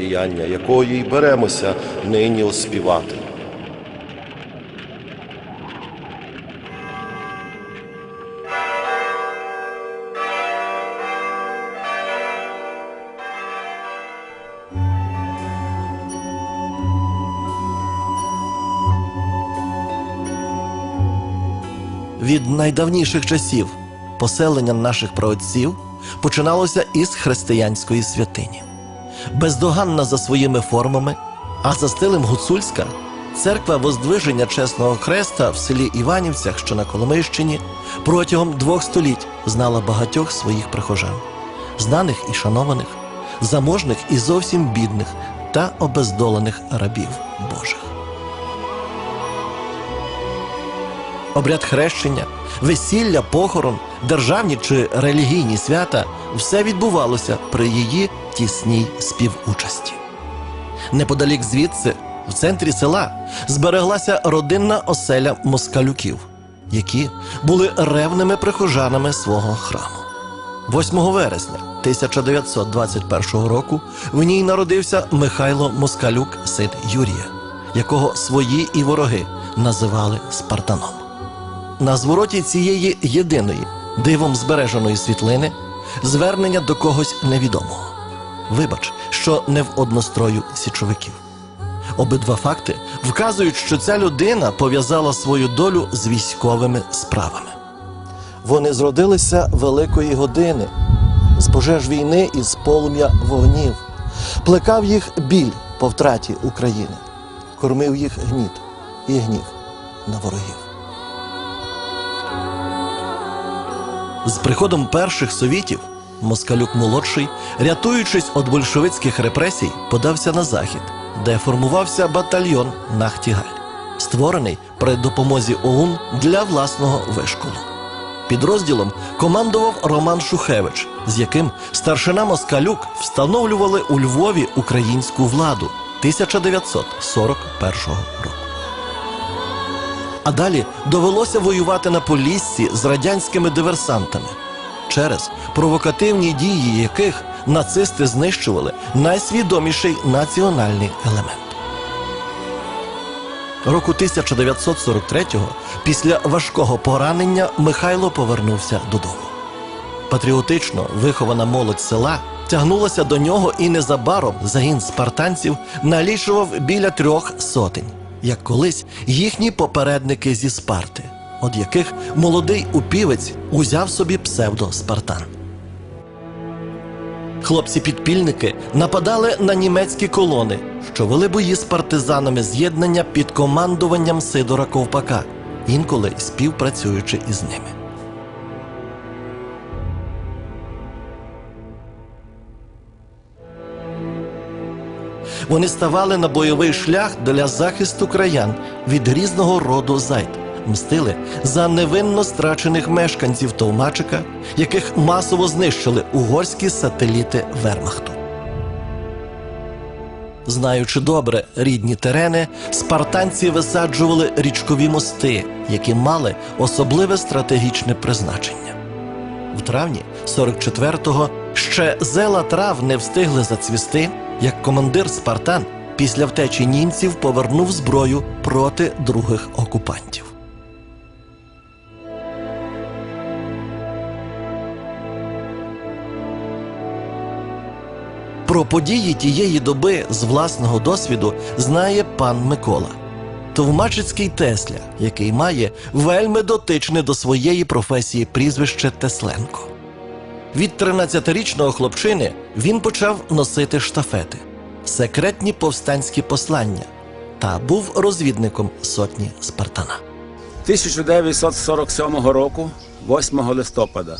діяння якої й беремося нині оспівати. Від найдавніших часів поселення наших праотців починалося із християнської святині. Бездоганна за своїми формами, а за стилем гуцульська, церква Воздвиження Чесного Хреста в селі Іванівцях, що на Коломийщині, протягом двох століть знала багатьох своїх прихожан, знаних і шанованих, заможних і зовсім бідних та обездолених рабів Божих. Обряд хрещення, весілля, похорон, державні чи релігійні свята все відбувалося при її тісній співучасті. Неподалік звідси, в центрі села, збереглася родинна оселя москалюків, які були ревними прихожанами свого храму. 8 вересня 1921 року в ній народився Михайло Москалюк, син Юрія, якого свої і вороги називали Спартаном. На звороті цієї єдиної дивом збереженої світлини звернення до когось невідомого. Вибач, що не в однострою січовиків. Обидва факти вказують, що ця людина пов'язала свою долю з військовими справами. Вони зродилися великої години, з пожеж війни і з полум'я вогнів, плекав їх біль по втраті України, кормив їх гніт і гнів на ворогів. З приходом перших совітів Москалюк молодший, рятуючись від большевицьких репресій, подався на захід, де формувався батальйон Нахтігаль, створений при допомозі ОУН для власного вишколу. Підрозділом командував Роман Шухевич, з яким старшина Москалюк встановлювали у Львові українську владу 1941 року. А далі довелося воювати на Поліссі з радянськими диверсантами, через провокативні дії яких нацисти знищували найсвідоміший національний елемент. Року 1943-го, після важкого поранення, Михайло повернувся додому. Патріотично вихована молодь села тягнулася до нього і незабаром загін спартанців налічував біля трьох сотень, як колись їхні попередники зі Спарти, од яких молодий упівець узяв собі псевдо Спартан. Хлопці-підпільники нападали на німецькі колони, що вели бої з партизанами з'єднання під командуванням Сидора Ковпака, інколи співпрацюючи із ними. Вони ставали на бойовий шлях для захисту краян від різного роду зайд, мстили за невинно страчених мешканців Товмачика, яких масово знищили угорські сателіти Вермахту. Знаючи добре рідні терени, спартанці висаджували річкові мости, які мали особливе стратегічне призначення. В травні 44-го ще зела трав не встигли зацвісти, як командир Спартан після втечі німців повернув зброю проти других окупантів. Про події тієї доби з власного досвіду знає пан Микола. Товмачицький Тесля, який має вельми дотичне до своєї професії прізвище Тесленко. Від 13-річного хлопчини він почав носити штафети, секретні повстанські послання та був розвідником сотні Спартана. 1947 року, 8 листопада,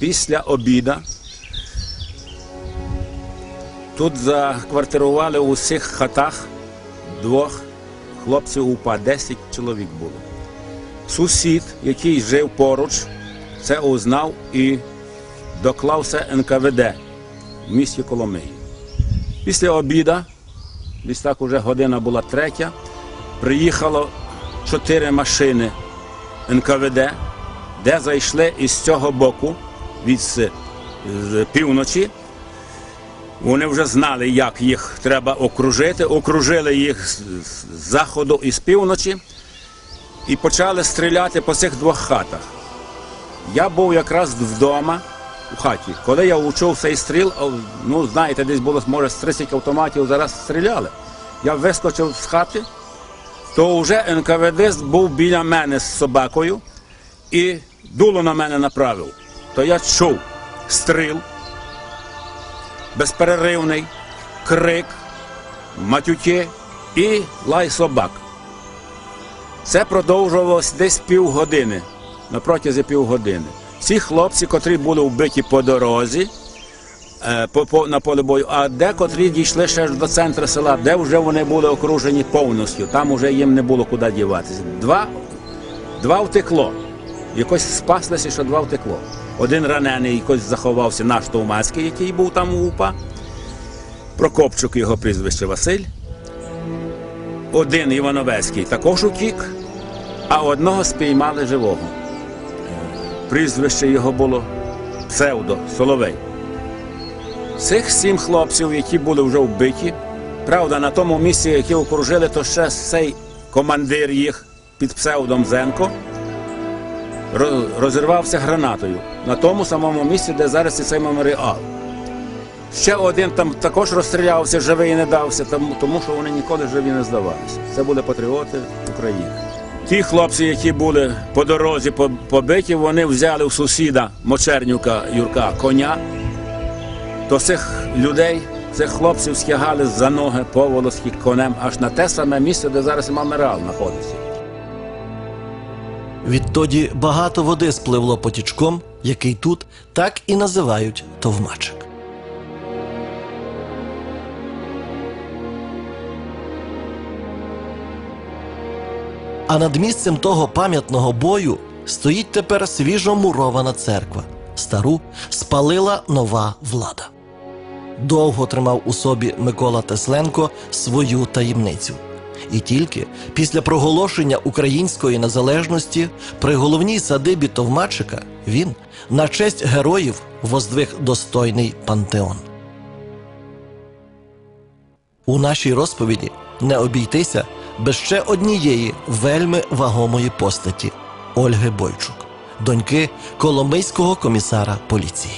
після обіда, Тут заквартирували у всіх хатах двох хлопців УПА, 10 чоловік було. Сусід, який жив поруч, це узнав і доклався НКВД в місті Коломиї. Після обіда, десь так уже година була третя, приїхало чотири машини НКВД, де зайшли із цього боку, від з, з півночі. Вони вже знали, як їх треба окружити. Окружили їх з, заходу і з півночі і почали стріляти по цих двох хатах. Я був якраз вдома у хаті. Коли я учув цей стріл, ну знаєте, десь було може з 30 автоматів зараз стріляли. Я вискочив з хати, то вже НКВД був біля мене з собакою і дуло на мене направив. То я чув стріл, безперервний крик, матюки і лай собак. Це продовжувалось десь півгодини, на протязі півгодини. Ці хлопці, котрі були вбиті по дорозі е, по, по, на полі бою, а декотрі дійшли ще до центру села, де вже вони були окружені повністю, там вже їм не було куди діватися. Два, два втекло. Якось спаслися, що два втекло. Один ранений якось заховався наш Товмацький, який був там у УПА. Прокопчук його прізвище Василь. Один Івановецький також утік, а одного спіймали живого. Прізвище його було псевдо Соловей. Цих сім хлопців, які були вже вбиті, правда, на тому місці, яке окружили, то ще цей командир їх під псевдом Зенко розірвався гранатою на тому самому місці, де зараз і цей меморіал. Ще один там також розстрілявся, живий і не дався, тому, що вони ніколи живі не здавалися. Це були патріоти України. Ті хлопці, які були по дорозі побиті, вони взяли у сусіда Мочернюка Юрка коня. То цих людей, цих хлопців стягали за ноги поволоски конем аж на те саме місце, де зараз і меморіал знаходиться. Відтоді багато води спливло потічком, який тут так і називають товмачик. А над місцем того пам'ятного бою стоїть тепер свіжо мурована церква. Стару спалила нова влада. Довго тримав у собі Микола Тесленко свою таємницю. І тільки після проголошення української незалежності при головній садибі Товмачика він на честь героїв воздвиг достойний пантеон. У нашій розповіді не обійтися без ще однієї вельми вагомої постаті Ольги Бойчук, доньки Коломийського комісара поліції.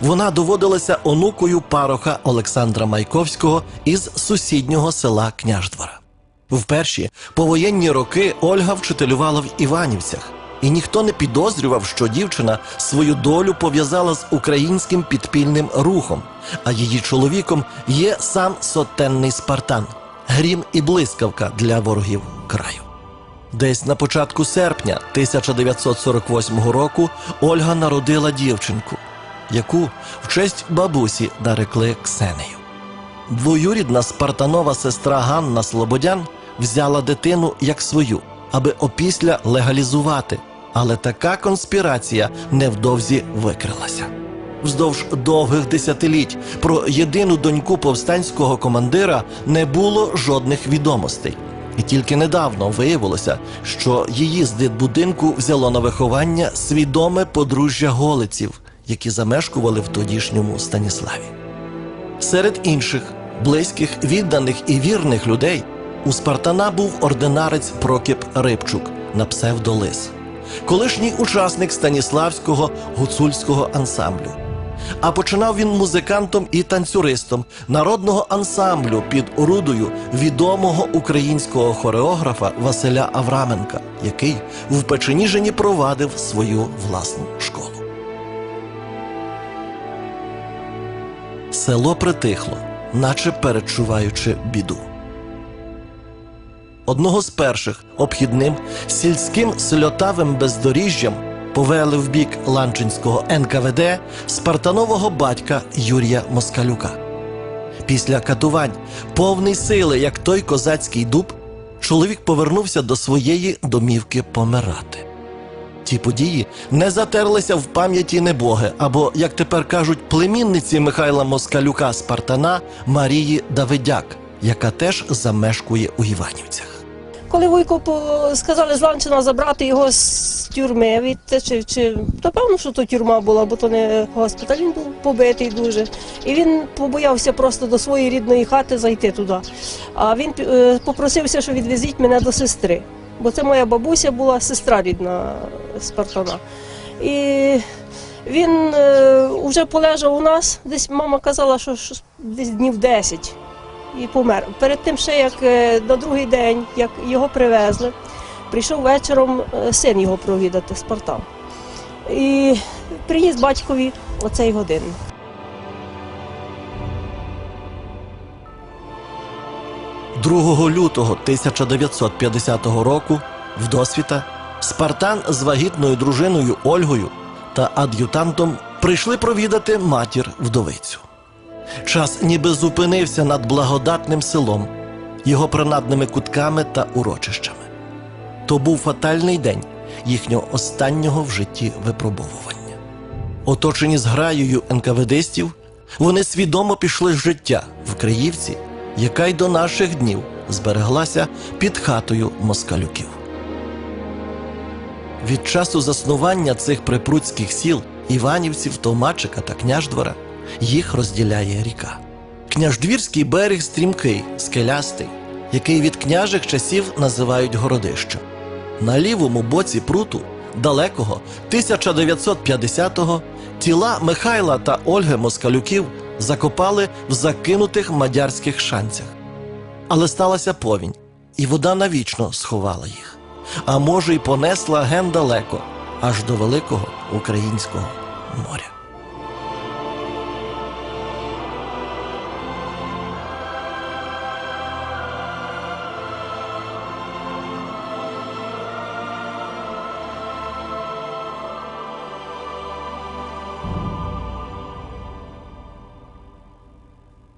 Вона доводилася онукою пароха Олександра Майковського із сусіднього села Княждвора. В перші повоєнні роки Ольга вчителювала в Іванівцях, і ніхто не підозрював, що дівчина свою долю пов'язала з українським підпільним рухом, а її чоловіком є сам сотенний Спартан, грім і блискавка для ворогів краю. Десь на початку серпня 1948 року Ольга народила дівчинку, яку в честь бабусі нарекли Ксенею. Двоюрідна спартанова сестра Ганна Слободян взяла дитину як свою, аби опісля легалізувати. Але така конспірація невдовзі викрилася. Вздовж довгих десятиліть про єдину доньку повстанського командира не було жодних відомостей. І тільки недавно виявилося, що її з дитбудинку взяло на виховання свідоме подружжя голиців, які замешкували в тодішньому Станіславі. Серед інших близьких, відданих і вірних людей у Спартана був ординарець Прокіп Рибчук на псевдолис, колишній учасник Станіславського гуцульського ансамблю. А починав він музикантом і танцюристом народного ансамблю під орудою відомого українського хореографа Василя Авраменка, який в Печеніжині провадив свою власну школу. Село притихло, наче передчуваючи біду. Одного з перших обхідним сільським сльотавим бездоріжжям повели в бік Ланчинського НКВД спартанового батька Юрія Москалюка. Після катувань, повний сили, як той козацький дуб, чоловік повернувся до своєї домівки помирати. Ті події не затерлися в пам'яті небоги, або, як тепер кажуть, племінниці Михайла Москалюка Спартана Марії Давидяк, яка теж замешкує у Іванівцях. Коли Вуйко сказали з Ланчина забрати його з тюрми, від, чи, чи, то певно, що то тюрма була, бо то не госпіталь, він був побитий дуже. І він побоявся просто до своєї рідної хати зайти туди. А він е, попросився, що відвезіть мене до сестри. Бо це моя бабуся була сестра рідна Спартана. І він е, вже полежав у нас, десь мама казала, що десь днів 10 і помер. Перед тим, ще як е, на другий день, як його привезли, прийшов вечором е, син його провідати, Спартан. І приніс батькові оцей годинник. – 2 лютого 1950 року в досвіта Спартан з вагітною дружиною Ольгою та ад'ютантом прийшли провідати матір вдовицю. Час ніби зупинився над благодатним селом, його принадними кутками та урочищами. То був фатальний день їхнього останнього в житті випробовування. Оточені зграєю НКВДстів, вони свідомо пішли з життя в Криївці, яка й до наших днів збереглася під хатою москалюків. Від часу заснування цих припруцьких сіл Іванівців, Товмачика та Княждвора їх розділяє ріка. Княждвірський берег стрімкий, скелястий, який від княжих часів називають городищем. На лівому боці пруту, далекого 1950-го, тіла Михайла та Ольги Москалюків закопали в закинутих мадярських шанцях. Але сталася повінь, і вода навічно сховала їх. А може, й понесла ген далеко, аж до великого українського моря.